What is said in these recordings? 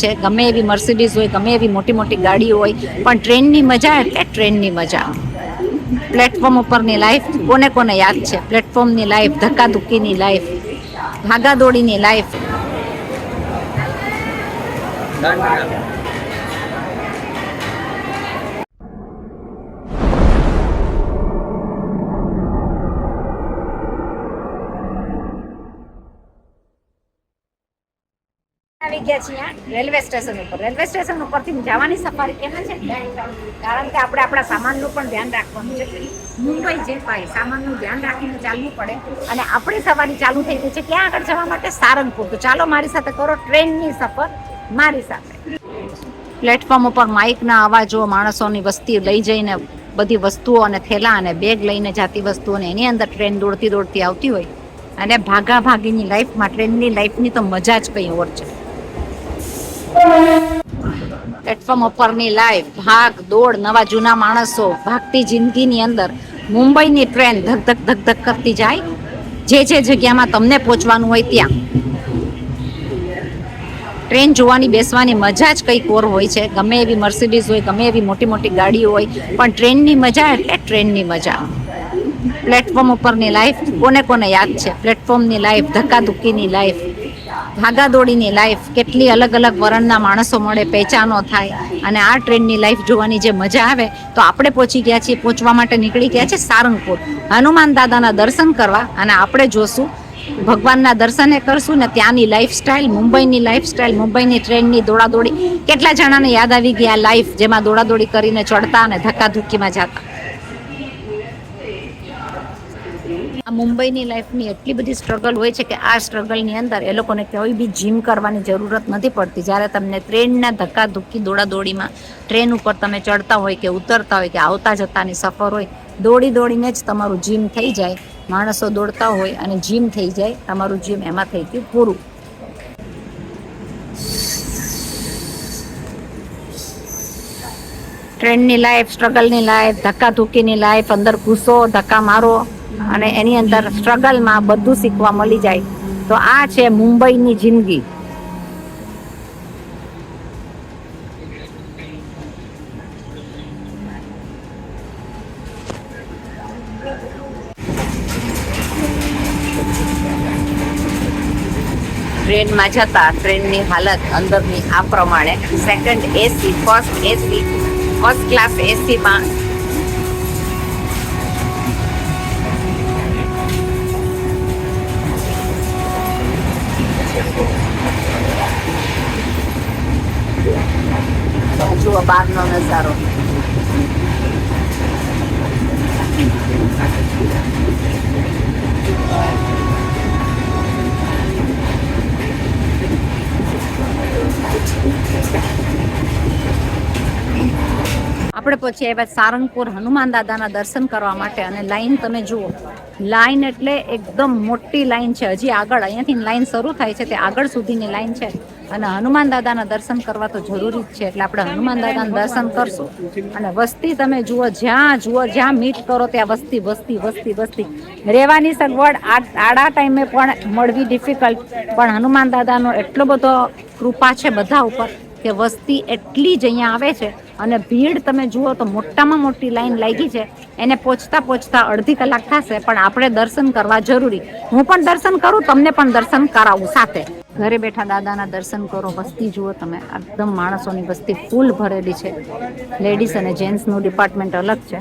છે. ગમે એવી મર્સિડીઝ હોય, ગમે એવી મોટી મોટી ગાડીઓ હોય, પણ ટ્રેનની મજા એટલે ટ્રેનની મજા. પ્લેટફોર્મ ઉપરની લાઈફ કોને કોને યાદ છે? પ્લેટફોર્મની લાઈફ ધક્કાધુક્કીની લાઈફ ભાગાદોડીની લાઈફ રેલવે સ્ટેશન ઉપર. રેલવે સ્ટેશન ઉપરથી જવાની સફારી કેમ છે? કારણ કે આપણે આપણા સામાનનું પણ ધ્યાન રાખવાનું છે. મુંબઈ જે પાય, સામાનનું ધ્યાન રાખીને ચાલવું પડે. અને આપણી સવારી ચાલુ થઈ ગઈ છે. ક્યાં આગળ જવા માટે સારંગપુર. તો ચાલો મારી સાથે કરો ટ્રેનની સફર મારી સાથે. પ્લેટફોર્મ ઉપર માઇકના અવાજો, માણસોની વસ્તી લઈ જઈને બધી વસ્તુઓ અને થેલા અને બેગ લઈને જાતી વસ્તુઓને એની અંદર ટ્રેન દોડતી દોડતી આવતી હોય. અને ભાગા ભાગીની લાઈફમાં ટ્રેનની લાઈફની તો મજા જ કંઈ ઓર છે. પ્લેટફોર્મ ઉપરની લાઈફ ભાગ, દોડ, નવા જૂના માણસો, ભાગતી જિંદગીની અંદર મુંબઈની ટ્રેન ધક ધક ધક ધક કરતી જાય. જે જે જગ્યામાં તમને પહોંચવાનું હોય ત્યાં. ટ્રેન જોવાની, બેસવાની મજા જ કંઈક ઓર હોય છે. ગમે એવી મર્સિડીઝ હોય, ગમે એવી મોટી મોટી ગાડીઓ હોય, પણ ટ્રેનની મજા એટલે ટ્રેનની મજા. પ્લેટફોર્મ ઉપરની લાઈફ કોને કોને યાદ છે? પ્લેટફોર્મની લાઈફ ધક્કાધુક્કીની લાઈફ ભાગાદોડીની લાઈફ કેટલી અલગ અલગ વર્ણના માણસો મળે, પહેચાનો થાય અને આ ટ્રેનની લાઈફ જોવાની જે મજા આવે, તો આપણે પહોંચી ગયા છીએ, પહોંચવા માટે નીકળી ગયા છે સારંગપુર. હનુમાન દાદાના દર્શન કરવા અને આપણે જોશું, ભગવાનના દર્શને કરશું ને ત્યાંની લાઈફસ્ટાઈલ મુંબઈની લાઈફસ્ટાઈલ મુંબઈની ટ્રેનની દોડાદોડી. કેટલા જણાને યાદ આવી ગયા લાઈફ જેમાં દોડાદોડી કરીને ચડતા અને ધક્કાધુક્કીમાં જતા. આ મુંબઈની લાઈફની એટલી બધી સ્ટ્રગલ હોય છે કે આ સ્ટ્રગલની અંદર એ લોકોને કોઈ બી જીમ કરવાની જરૂરત નથી પડતી. જ્યારે તમને ટ્રેનના ધક્કા ધુક્કી દોડાદોડીમાં ટ્રેન ઉપર તમે ચડતા હોય કે ઉતરતા હોય કે આવતા જતાની સફર હોય, દોડી દોડીને જ તમારું જીમ થઈ જાય. માણસો દોડતા હોય અને જીમ થઈ જાય, તમારું જીમ એમાં થઈ ગયું પૂરું. ટ્રેનની લાઈફ સ્ટ્રગલની લાઈફ ધક્કા ધુક્કીની લાઈફ અંદર ઘૂસો, ધક્કા મારો અને એની અંદર સ્ટ્રગલમાં બધું શીખવા મળી જાય. તો આ છે મુંબઈની જિંદગી. ટ્રેનમાં જતા ટ્રેનની હાલત અંદરની આ પ્રમાણે. Second AC first AC first class એસીમાં જુઓ બહારનો નજારો આપણે પછી આવ્યા સારંગપુર હનુમાન દાદાના દર્શન કરવા માટે અને લાઈન તમે જુઓ. લાઈન એટલે એકદમ મોટી લાઈન છે. હજી આગળ અહીંયાથી લાઈન શરૂ થાય છે તે આગળ સુધીની લાઈન છે. અને હનુમાન દાદાના દર્શન કરવા તો જરૂરી જ છે. એટલે આપણે હનુમાન દાદાના દર્શન કરશું. અને વસ્તી તમે જુઓ, જ્યાં જુઓ, જ્યાં મીટ કરો ત્યાં વસ્તી વસ્તી વસ્તી વસ્તી. રહેવાની સગવડ આડા ટાઈમે પણ મળવી ડિફિકલ્ટ પણ હનુમાન દાદાનો એટલો બધો કૃપા છે બધા ઉપર. કે વસ્તી એટલી જ અહીંયા આવે છે અને ભીડ તમે જુઓ તો મોટામાં મોટી લાઈન લાગી છે. એને પહોંચતા પહોંચતા અડધી કલાક થશે, પણ આપણે દર્શન કરવા જરૂરી. હું પણ દર્શન કરું, તમને પણ દર્શન કરાવું સાથે. ઘરે બેઠા દાદાના દર્શન કરો, વસ્તી જુઓ તમે. એકદમ માણસોની વસ્તી ફૂલ ભરેલી છે. લેડીઝ અને જેન્ટ્સનું ડિપાર્ટમેન્ટ અલગ છે.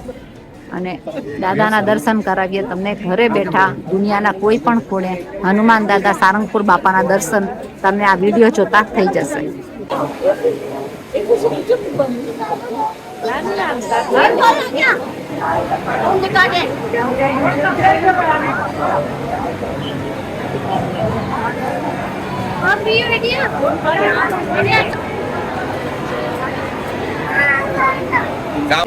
અને દાદાના દર્શન કરાવીએ, તમને ઘરે બેઠા દુનિયાના કોઈ પણ ખૂણે, હનુમાન દાદા સારંગપુર બાપાના દર્શન, તમને આ વીડિયો જોતા થઈ જશે. Lát nó làm giặt Lát thôi lắm nha Không cho coi đi Mom, do you ready? Ready? Go.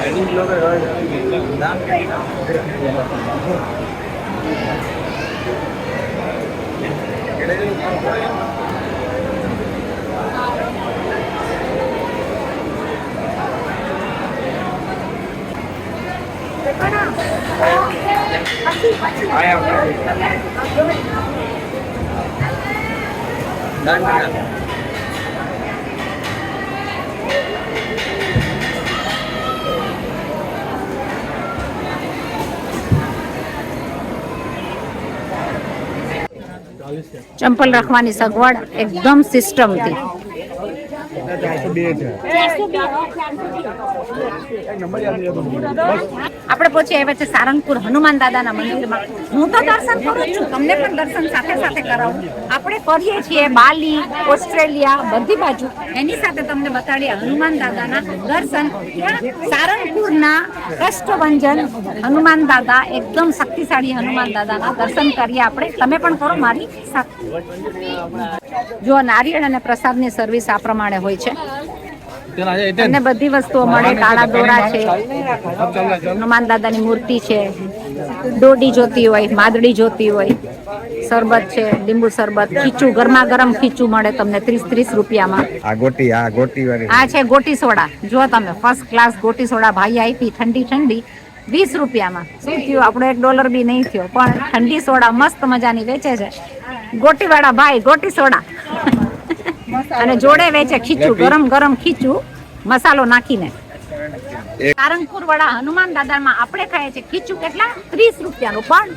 Ini juga ada yang bilang, I am. Done. ચંપલ રાખવાની સગવડ એકદમ સિસ્ટમથી આપણે પહોંચી આવ્યા છે સારંગપુર હનુમાન દાદાના મંદિરમાં. હું તો દર્શન કરું છું. તમને પણ દર્શન સાથે સાથે કરાવું. આપણે કરીએ છીએ બાલી, ઓસ્ટ્રેલિયા, બધી બાજુ. એની સાથે તમને બતાડીએ હનુમાન દાદાના દર્શન. સારંગપુરના કષ્ટભંજન હનુમાન દાદા, એકદમ શક્તિશાળી હનુમાન દાદાના દર્શન કરીએ આપણે. તમે પણ કરો, મારી સાથે. જો નારિયેળ અને પ્રસાદની સર્વિસ આ પ્રમાણે હોય છે. અને બધી વસ્તુઓ મળે કાળા દોરા છે. હનુમાન દાદાની મૂર્તિ છે. દોડી જોતી હોય માદડી જોતી હોય શરબત છે લીંબુ શરબત ખીચું ગરમા ગરમ ખીચું મળે તમને ત્રીસ ત્રીસ રૂપિયામાં. આ ગોટી આ ગોટી આ છે ગોટી સોડા જો તમે ફર્સ્ટ ક્લાસ ગોટી સોડા ભાઈ આપી ઠંડી ઠંડી વીસ રૂપિયામાં. શું થયું? આપણો એક ડોલર બી નહીં થયો પણ ઠંડી સોડા મસ્ત મજાની વેચે છે. ગોટીવાળા ભાઈ ગોટી સોડા અને જોડે વેચે ખીચું ગરમ ગરમ ખીચું મસાલો નાખીને. સારંગપુર વાળા હનુમાન દાદામાં આપણે ખાઈએ છીએ ખીચું કેટલા? ત્રીસ રૂપિયાનું પણ.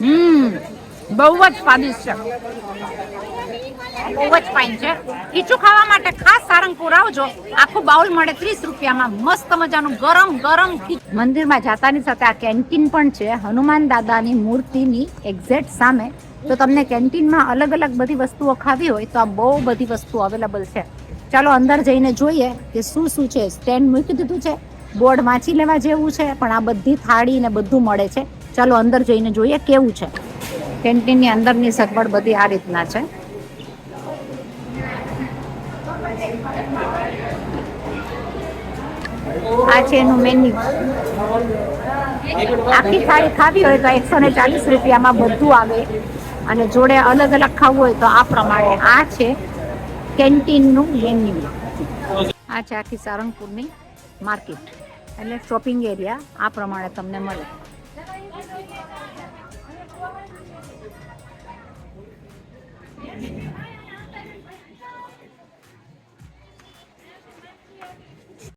હમ બહુ જ સ્વાદિષ્ટ છે. બહુ જ ફાઇન છે. ખીચું ખાવા માટે ખાસ સારંગપુર આવજો. આખું બાઉલ મળે ત્રીસ રૂપિયામાં. મસ્ત મજાનું ગરમ ગરમ ખીચું. મંદિરમાં જાતાની સાથે આ કેન્ટીન પણ છે. હનુમાન દાદાની મૂર્તિની એક્ઝેક્ટ સામે તો તમને કેન્ટીનમાં અલગ અલગ બધી વસ્તુઓ ખાવી હોય તો આ બહુ બધી વસ્તુઓ અવેલેબલ છે. ચાલો અંદર જઈને જોઈએ કે શું શું છે. સ્ટેન્ડ મૂકી દીધું છે. બોર્ડ વાંચી લેવા જેવું છે, પણ આ બધી થાળી ને બધું મળે છે. ચાલો અંદર જઈને જોઈએ કેવું છે. કેન્ટીનની અંદરની સગવડ બધી આ રીતના છે. આ છે એનું મેન્યુ આખી થાળી ખાવી હોય તો એકસો ને ચાલીસ રૂપિયામાં બધું આવે. અને જોડે અલગ અલગ ખાવું હોય તો આ પ્રમાણે આ છે કેન્ટીનનું મેન્યુ આ છે આખી સારંગપુરની માર્કેટ એટલે શોપિંગ એરિયા આ પ્રમાણે તમને મળે.